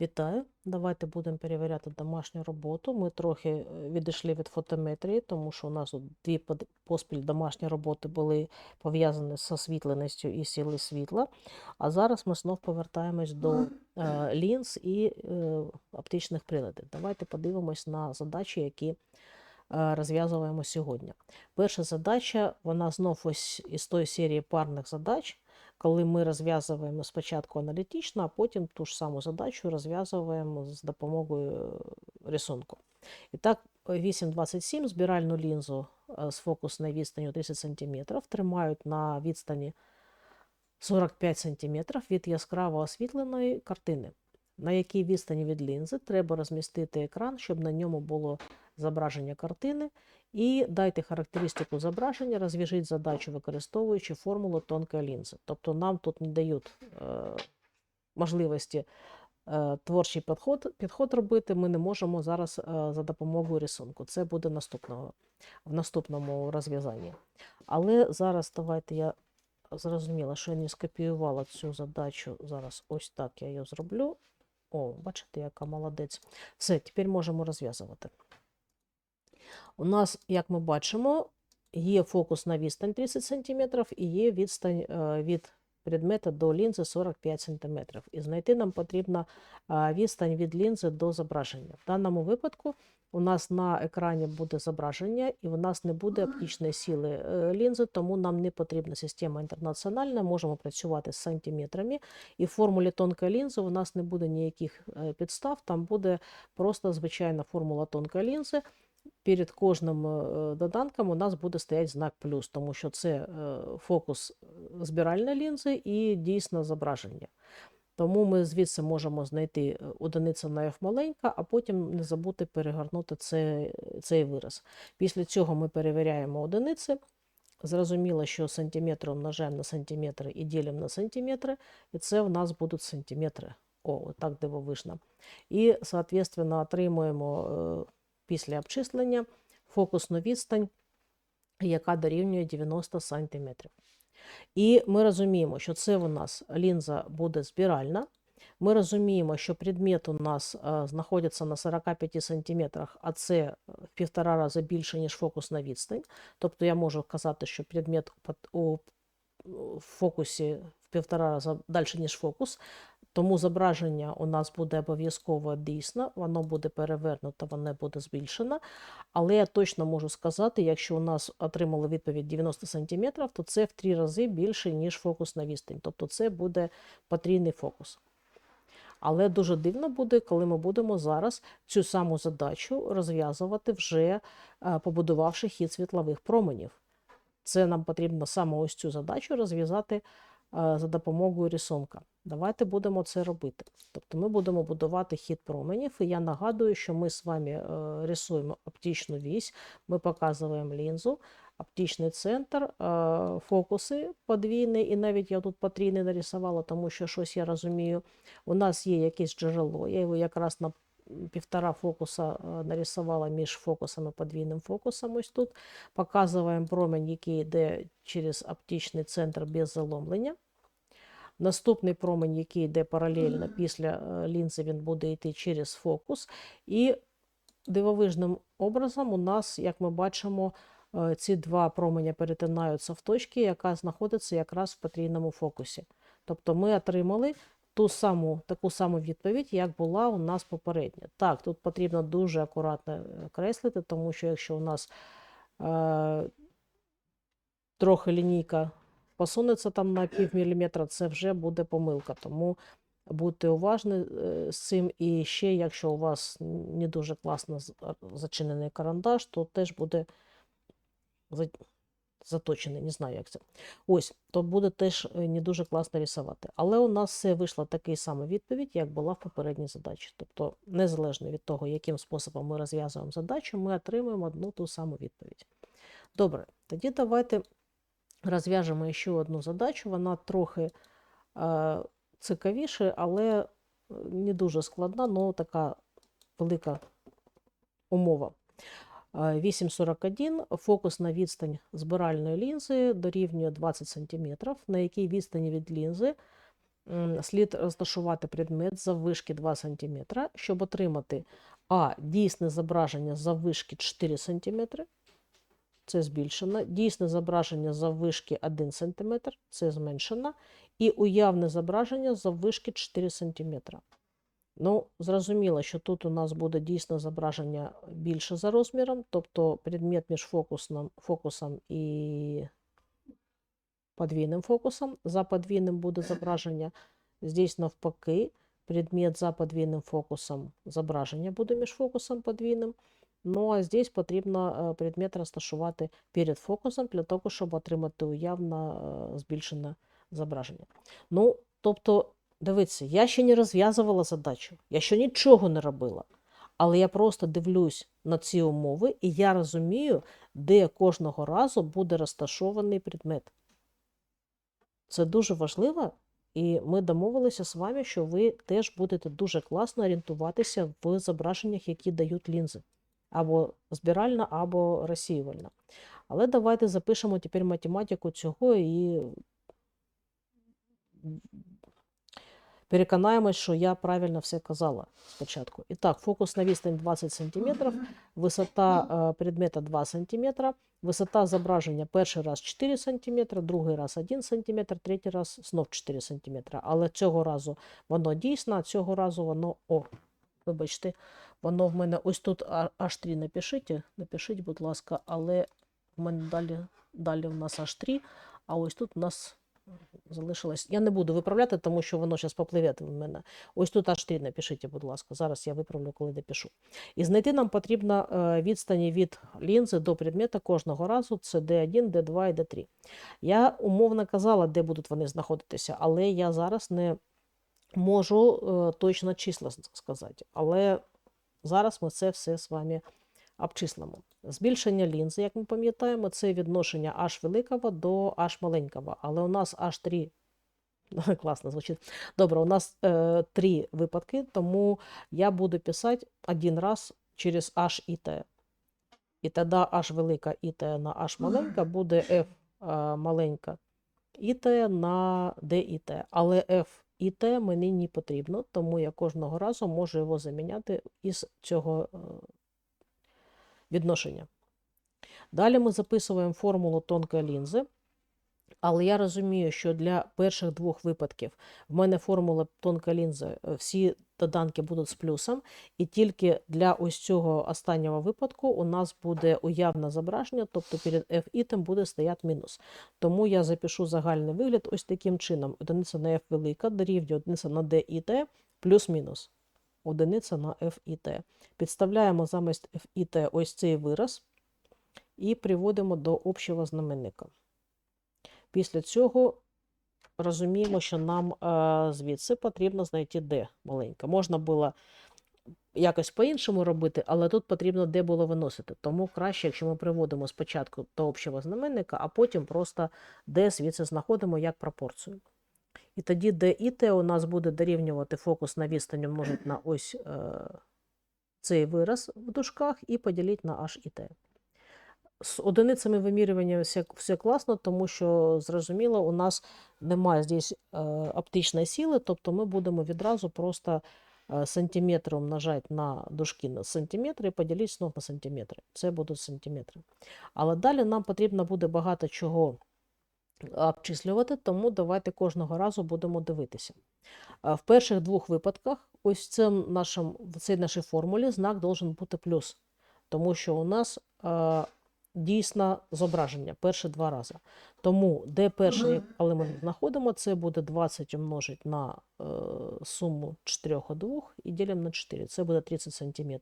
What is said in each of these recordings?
Вітаю! Давайте будемо перевіряти домашню роботу. Ми трохи е, відійшли від фотометрії, тому що у нас тут дві поспіль домашні роботи були пов'язані з освітленістю і сили світла. А зараз ми знов повертаємось до е, лінз і е, оптичних приладів. Давайте подивимось на задачі, які е, розв'язуємо сьогодні. Перша задача, вона знов ось із тої серії парних задач коли ми розв'язуємо спочатку аналітично, а потім ту ж саму задачу розв'язуємо з допомогою е, рисунку. І так, 8.27 збиральну лінзу е, з фокусною відстанню 30 см тримають на відстані 45 см від яскраво освітленої картини. На якій відстані від лінзи треба розмістити екран, щоб на ньому було зображення картини, і дайте характеристику зображення, розв'яжіть задачу, використовуючи формулу тонкої лінзи. Тобто нам тут не дають е, можливості е, творчий підход, підход робити, ми не можемо зараз е, за допомогою рисунку. Це буде наступного, в наступному розв'язанні. Але зараз давайте я зрозуміла, що я не скопіювала цю задачу. Зараз ось так я її зроблю. О, бачите, яка молодець. Все, тепер можемо розв'язувати. У нас, як ми бачимо, є фокус на відстань 30 см і є відстань е, від предмета до лінзи 45 см. І знайти нам потрібна е, відстань від лінзи до зображення. В даному випадку у нас на екрані буде зображення, і у нас не буде оптичної сили е, лінзи, тому нам не потрібна система інтернаціональна, можемо працювати з сантиметрами. І в формулі тонкої лінзи у нас не буде ніяких підстав, там буде просто звичайна формула тонкої лінзи. Перед кожним е, доданком у нас буде стояти знак плюс, тому що це фокус збиральної лінзи і дійсно зображення. Тому ми звідси можемо знайти одиниця на F маленька, а потім не забути перегорнути цей, цей вираз. Після цього ми перевіряємо одиниці. Зрозуміло, що сантиметри умножаємо на сантиметри і ділимо на сантиметри, і це у нас будуть сантиметри. О, отак дивовижно. І, соответственно, отримуємо е, після обчислення фокусну відстань, яка дорівнює 90 см. І ми розуміємо, що це у нас лінза буде збиральна. Ми розуміємо, що предмет у нас е, знаходиться на 45 см, а це в півтора рази більше, ніж фокусна відстань. Тобто я можу казати, що предмет у фокусі в півтора рази далі, ніж фокус. Тому зображення у нас буде обов'язково дійсно, воно буде перевернуто, воно буде збільшено. Але я точно можу сказати, якщо у нас отримали відповідь 90 см, то це в три рази більше, ніж фокусна відстань. Тобто це буде потрійний фокус. Але дуже дивно буде, коли ми будемо зараз цю саму задачу розв'язувати, вже е, побудувавши хід світлових променів. Це нам потрібно саме ось цю задачу розв'язати за допомогою рисунка. Давайте будемо це робити. Тобто ми будемо будувати хід променів, і я нагадую, що ми з вами е, рисуємо оптичну вісь, ми показуємо лінзу, оптичний центр, е, фокуси подвійні, і навіть я тут потрійний нарисувала, тому що щось я розумію. У нас є якесь джерело, я його якраз на півтора фокуса е, нарисувала між фокусом і подвійним фокусом. Ось тут показуємо промень, який йде через оптичний центр без заломлення. Наступний промень, який йде паралельно після е, лінзи, він буде йти через фокус. І дивовижним образом у нас, як ми бачимо, е, ці два променя перетинаються в точці, яка знаходиться якраз в потрійному фокусі. Тобто ми отримали ту саму, таку саму відповідь, як була у нас попередня. Так, тут потрібно дуже акуратно е, креслити, тому що якщо у нас е, трохи лінійка посунеться там на пів міліметра, це вже буде помилка. Тому будьте уважні е, з цим. І ще, якщо у вас не дуже класно зачинений карандаш, то теж буде заточений, не знаю, як це. Ось, то буде теж е, не дуже класно рисувати. Але у нас все вийшла така сама відповідь, як була в попередній задачі. Тобто, незалежно від того, яким способом ми розв'язуємо задачу, ми отримуємо одну ту саму відповідь. Добре, тоді давайте розв'яжемо ще одну задачу. Вона трохи е, цікавіша, але е, не дуже складна, але така велика умова. Е, 8,41 фокусна відстань збиральної лінзи дорівнює 20 см, на якій відстані від лінзи слід розташувати предмет заввишки 2 см, щоб отримати А. Дійсне зображення заввишки 4 см, це збільшено, дійсне зображення заввишки 1 см, це зменшено, і уявне зображення заввишки 4 см. Ну, зрозуміло, що тут у нас буде дійсно зображення більше за розміром, тобто предмет між фокусом, фокусом і подвійним фокусом. За подвійним буде зображення. Здесь навпаки, предмет за подвійним фокусом, зображення буде між фокусом подвійним. Ну, а здесь потрібно е, предмет розташувати перед фокусом для того, щоб отримати уявно збільшене зображення. Ну, тобто, дивіться, я ще не розв'язувала задачу, я ще нічого не робила. Але я просто дивлюсь на ці умови, і я розумію, де кожного разу буде розташований предмет. Це дуже важливо, і ми домовилися з вами, що ви теж будете дуже класно орієнтуватися в зображеннях, які дають лінзи. Або збиральна, або розсіювальна. Але давайте запишемо тепер математику цього і переконаємось, що я правильно все казала спочатку. І так, фокус на відстань 20 см, висота е, предмета 2 см, висота зображення перший раз 4 см, другий раз 1 см, третій раз знов 4 см. Але цього разу воно дійсно, а цього разу воно о. Вибачте, воно в мене ось тут аж 3 напишіть, напишіть, будь ласка, але в мене далі, далі в нас аж 3, а ось тут у нас залишилось. Я не буду виправляти, тому що воно зараз попливе в мене. Ось тут аж 3 напишіть, будь ласка. Зараз я виправлю, коли допишу. І знайти нам потрібно е, відстані від лінзи до предмета кожного разу. Це D1, D2 і D3. Я умовно казала, де будуть вони знаходитися, але я зараз не можу е, точно числа сказати. Але зараз ми це все з вами обчислимо. Збільшення лінзи, як ми пам'ятаємо, це відношення h великого до h маленького. Але у нас h3 класно звучить. Добре, у нас е, три випадки, тому я буду писати один раз через h і t. І тоді h велика і t на h маленька буде f е, маленька і t на d і t. Але f і те мені не потрібно, тому я кожного разу можу його заміняти із цього е, відношення. Далі ми записуємо формулу тонкої лінзи. Але я розумію, що для перших двох випадків в мене формула тонка лінзи, е, всі доданки будуть з плюсом, і тільки для ось цього останнього випадку у нас буде уявне зображення, тобто перед f ітем буде стояти мінус. Тому я запишу загальний вигляд ось таким чином. Одиниця на f велика дорівнює одиниця на d і t плюс-мінус. Одиниця на f і t. Підставляємо замість f і t ось цей вираз і приводимо до общого знаменника. Після цього розуміємо, що нам е, звідси потрібно знайти d маленьке. Можна було якось по-іншому робити, але тут потрібно де було виносити. Тому краще, якщо ми приводимо спочатку до общого знаменника, а потім просто d звідси знаходимо як пропорцію. І тоді d і t у нас буде дорівнювати фокус на відстань множить на ось е, цей вираз в дужках і поділити на h і t. З одиницями вимірювання все, все класно, тому що, зрозуміло, у нас немає здесь е, оптичної сили, тобто ми будемо відразу просто е, сантиметри умножати на дужки на сантиметри і поділити знов на сантиметри. Це будуть сантиметри. Але далі нам потрібно буде багато чого обчислювати, тому давайте кожного разу будемо дивитися. Е, В перших двох випадках, ось в, цьому нашому, в цій нашій формулі знак должен бути плюс, тому що у нас дійсно зображення перші два рази. Тому де перший елемент знаходимо, це буде 20 умножить на е, суму 4 і 2 і ділимо на 4. Це буде 30 см.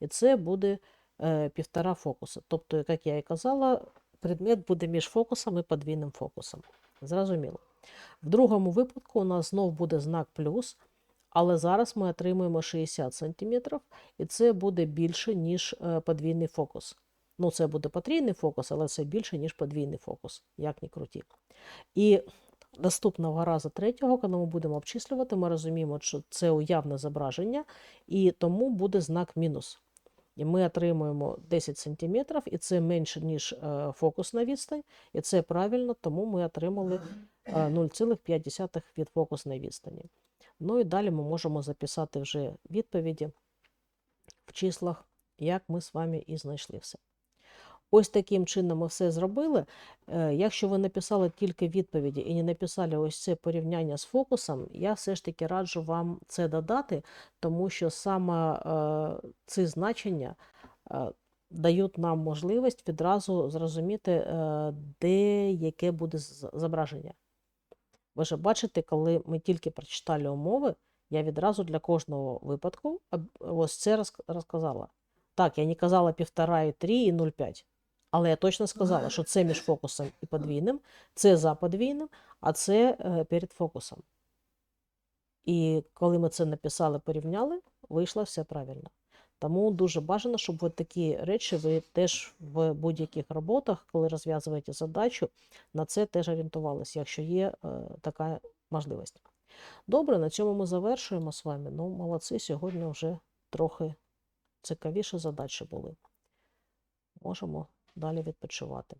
І це буде е, півтора фокуса. Тобто, як я і казала, предмет буде між фокусом і подвійним фокусом. Зрозуміло. В другому випадку у нас знов буде знак плюс, але зараз ми отримуємо 60 см, і це буде більше, ніж е, подвійний фокус. Ну, це буде потрійний фокус, але це більше, ніж подвійний фокус, як ні круті. І наступного разу третього, коли ми будемо обчислювати, ми розуміємо, що це уявне зображення, і тому буде знак мінус. І ми отримуємо 10 см, і це менше, ніж е, фокусна відстань, і це правильно, тому ми отримали е, 0,5 від фокусної відстані. Ну і далі ми можемо записати вже відповіді в числах, як ми з вами і знайшли все. Ось таким чином ми все зробили. Е, Якщо ви написали тільки відповіді і не написали ось це порівняння з фокусом, я все ж таки раджу вам це додати, тому що саме е, ці значення е, дають нам можливість відразу зрозуміти, де яке буде зображення. Ви ж бачите, коли ми тільки прочитали умови, я відразу для кожного випадку ось це розказала. Так, я не казала півтора і три і 0,5. Але я точно сказала, що це між фокусом і подвійним, це за подвійним, а це е, перед фокусом. І коли ми це написали, порівняли, вийшло все правильно. Тому дуже бажано, щоб ви такі речі ви теж в будь-яких роботах, коли розв'язуєте задачу, на це теж орієнтувалися, якщо є е, така можливість. Добре, на цьому ми завершуємо з вами. Ну, молодці, сьогодні вже трохи цікавіші задачі були. Можемо далі відпочивати.